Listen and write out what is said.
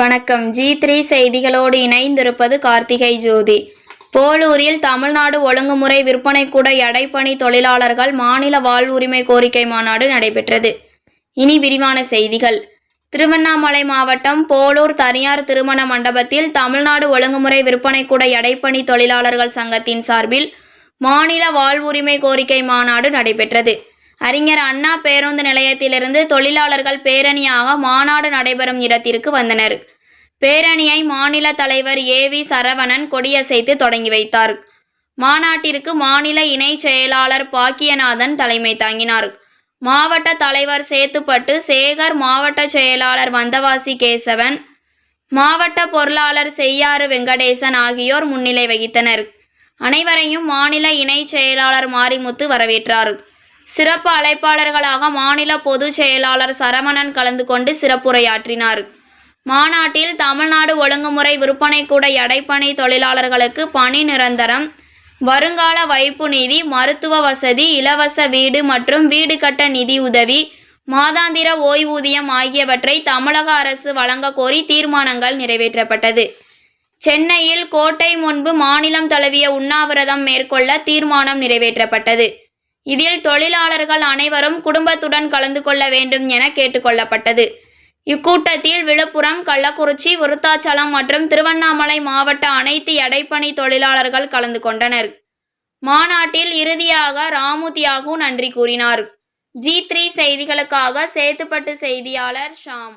வணக்கம். G three செய்திகளோடு இணைந்திருப்பது கார்த்திகை ஜோதி. போலூரில் தமிழ்நாடு ஒழுங்குமுறை விற்பனை கூட எடைப்பணி தொழிலாளர்கள் மாநில வாழ்வுரிமை கோரிக்கை மாநாடு நடைபெற்றது. இனி விரிவான செய்திகள். திருவண்ணாமலை மாவட்டம் போலூர் தனியார் திருமண மண்டபத்தில் தமிழ்நாடு ஒழுங்குமுறை விற்பனை கூட எடைப்பணி தொழிலாளர்கள் சங்கத்தின் சார்பில் மாநில வாழ்வுரிமை கோரிக்கை மாநாடு நடைபெற்றது. அறிஞர் அண்ணா பேருந்து நிலையத்திலிருந்து தொழிலாளர்கள் பேரணியாக மாநாடு நடைபெறும் இடத்திற்கு வந்தனர். பேரணியை மாநில தலைவர் ஏ வி சரவணன் கொடியசைத்து தொடங்கி வைத்தார். மாநாட்டிற்கு மாநில இணைச் செயலாளர் பாக்கியநாதன் தலைமை தாங்கினார். மாவட்ட தலைவர் சேத்துப்பட்டு சேகர் மாவட்ட செயலாளர் வந்தவாசி கேசவன் மாவட்ட பொருளாளர் செய்யாறு வெங்கடேசன் ஆகியோர் முன்னிலை வகித்தனர். அனைவரையும் மாநில இணைச் செயலாளர் மாரிமுத்து வரவேற்றார். சிறப்பு அழைப்பாளர்களாக மாநில பொதுச் செயலாளர் சரவணன் கலந்து கொண்டு சிறப்புரையாற்றினார். மாநாட்டில் தமிழ்நாடு ஒழுங்குமுறை விற்பனை கூட எடைப்பணி தொழிலாளர்களுக்கு பணி நிரந்தரம். வருங்கால வைப்பு நிதி மருத்துவ வசதி இலவச வீடு மற்றும் வீடு கட்ட நிதி உதவி மாதாந்திர ஓய்வூதியம் ஆகியவற்றை தமிழக அரசு வழங்க கோரி தீர்மானங்கள் நிறைவேற்றப்பட்டது. சென்னையில் கோட்டை முன்பு மாநிலம் தழுவிய உண்ணாவிரதம் மேற்கொள்ள தீர்மானம் நிறைவேற்றப்பட்டது. இதில் தொழிலாளர்கள் அனைவரும் குடும்பத்துடன் கலந்து கொள்ள வேண்டும் என கேட்டுக்கொள்ளப்பட்டது இக்கூட்டத்தில் விழுப்புரம் கள்ளக்குறிச்சி விருத்தாச்சலம் மற்றும் திருவண்ணாமலை மாவட்ட அனைத்து எடைப்பணி தொழிலாளர்கள் கலந்து கொண்டனர். மாநாட்டில் இறுதியாக ராமு தியாகு நன்றி கூறினார். ஜி த்ரீ செய்திகளுக்காக சேத்துப்பட்டு செய்தியாளர் ஷாம்.